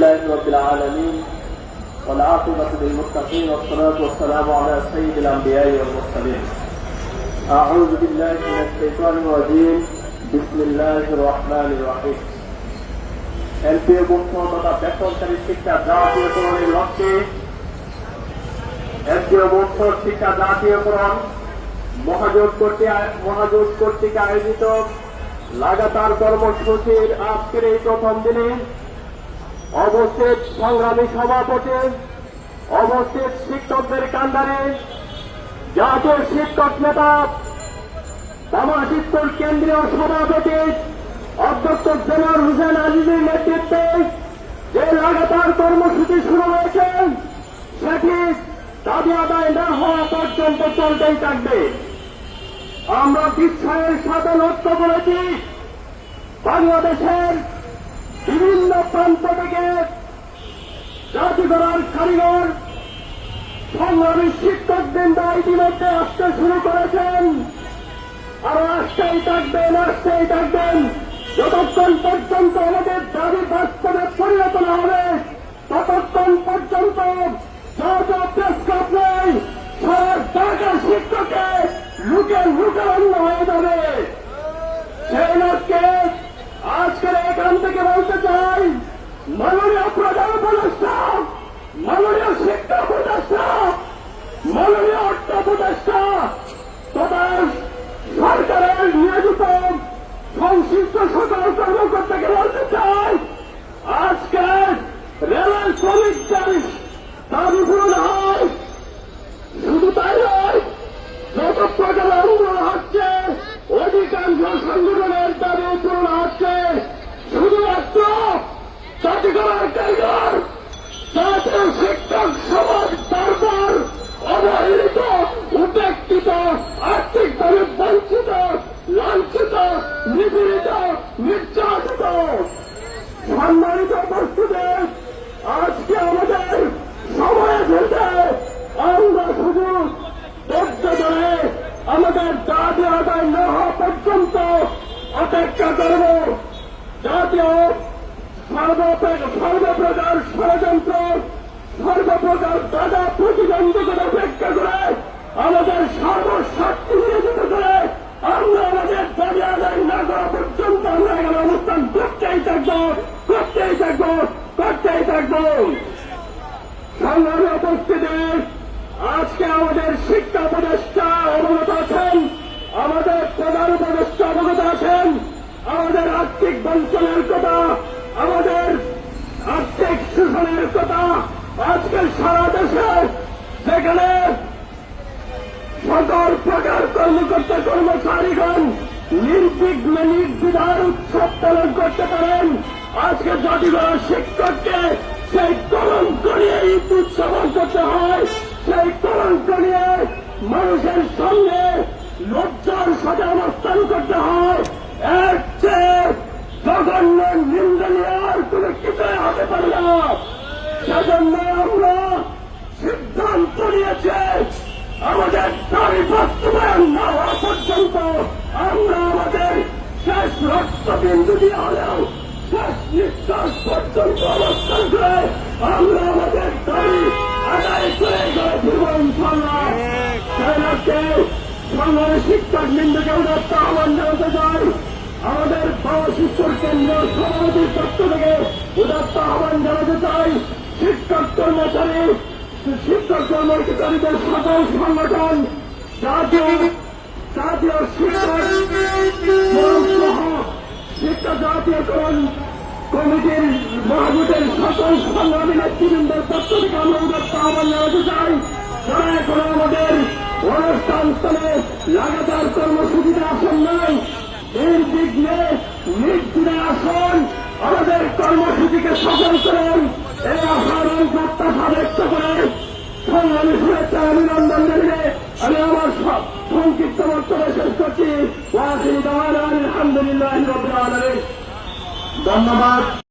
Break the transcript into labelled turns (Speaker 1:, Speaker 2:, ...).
Speaker 1: لله رب العالمين والعاقبة للمتقين والصلاة والسلام على سيد الأنبياء والمرسلين أعوذ بالله من الشيطان الرجيم بسم الله الرحمن الرحيم LPO গুপ্ত তথা বেসরকারি শিক্ষা জাতীয়করণের লক্ষ্যে এলপিও গুপ্ত শিক্ষা জাতীয়করণ মহাজোট কর্তৃক মহাজোট কর্তৃক আয়োজিত লাগাতার কর্মসূচির আজকের এই প্রথম দিনে অবস্থিত সংগ্রামী সভাপতি অবস্থিত শিক্ষকদের কান্ডারে, জাতীয় শিক্ষক নেতা জামাশিত্তর কেন্দ্রীয় সভাপতি, অধ্যক্ষ জেনার হুসেন আজিজের নেতৃত্বে যে লাগাতার কর্মসূচি শুরু হয়েছে, সেটি দাবি আদায় না হওয়া পর্যন্ত চলতেই থাকবে। আমরা বিস্ময়ের সাথে লক্ষ্য করেছি, বাংলাদেশের বিভিন্ন প্রান্ত থেকে জাতি করার কারিগর, সংগ্রামী শিক্ষক শিক্ষকবৃন্দ ইতিমধ্যে আসতে শুরু করেছেন। আরও আসতেই থাকবেন আসতেই থাকবেন। যতক্ষণ পর্যন্ত আমাদের দাবি বাস্তবে পরিণত না হবে, ততক্ষণ পর্যন্ত যা যা প্রেস ক্লাব নেই মাননীয় প্রধান উপদেষ্টা, মাননীয় শিক্ষা উপদেষ্টা, মাননীয় অর্থ উপদেষ্টা, তথা সরকারের নিয়োজিত সংশ্লিষ্ট সকল কর্মকর্তাকে বলতে চাই, আজকে রেলের শ্রমিকদের দাবি পূরণ হয়। আমাদের দাবি আদায় না হওয়া পর্যন্ত অপেক্ষা করব। জাতীয় সর্বপ্রকার ষড়যন্ত্র সর্বপ্রকার দাদা প্রতিবন্ধকতা উপেক্ষা করে আমাদের সর্বশক্তি নিয়োজিত করে আমরা আমাদের দাবি আদায় না করা পর্যন্ত আমরা এখানে অবস্থান করতেই থাকব করতেই থাকব করতেই থাকব। সংগ্রামী উপস্থিতি আজকে আমাদের শিক্ষা উপদেষ্টা অবগত আছেন, আমাদের প্রধান উপদেষ্টা অবগত আছেন, আমাদের আর্থিক বঞ্চনের কথা, আমাদের আর্থিক শোষণের কথা আজকে সারা দেশে, যেখানে সকল প্রকার কর্মকর্তা কর্মচারীগণ নির্বিঘ্নে নির্বিধার উৎসব পালন করতে পারেন। আজকে কোনো শিক্ষককে অবস্থান করতে হয়। এর চেয়ে জঘন্য নিন্দনীয় আর কিছুই হতে পারে না। সেজন্য আমরা সিদ্ধান্ত নিয়েছে, আমাদের দাবি বাস্তবায়ন না হওয়া পর্যন্ত আমরা আমাদের শেষ রক্তবিন্দু দিয়ে হলেও শেষ নিঃশ্বাস পর্যন্ত অবস্থান করে আমরা আমাদের দাবি আদায় করে গড়ে ফিরব সংগ্রামী শিক্ষক বৃন্দকে উদাত্ত আহ্বান জানাতে চাই। আমাদের বাবা শিক্ষক কেন্দ্র, সভাপতির পক্ষ থেকে উদাত্ত আহ্বান জানাতে চাই। শিক্ষক কর্মচারী, শিক্ষক কর্মচারীদের সকল সংগঠন, জাতীয় জাতীয় শিক্ষক শিক্ষা জাতীয়করণ কমিটির মহাজোটের সকল সংগ্রামী নেতৃবৃন্দের পক্ষ থেকে আমরা উদাত্ত আহ্বান জানাতে চাই। যারা এখনও আমাদের অনুষ্ঠান স্থলে লাগাতার কর্মসূচিতে আসন নাই। নির্বিঘ্নে নির্দিনে আসন। আমাদের কর্মসূচিকে সফল করেন। এই আহ্বান প্রত্যাশা ব্যক্ত করে সংগ্রামী শুভেচ্ছা অভিনন্দন জানিয়ে আমি আমার সংক্ষিপ্ত বক্তব্য শেষ করছি। আলহামদুলিল্লাহ ধন্যবাদ।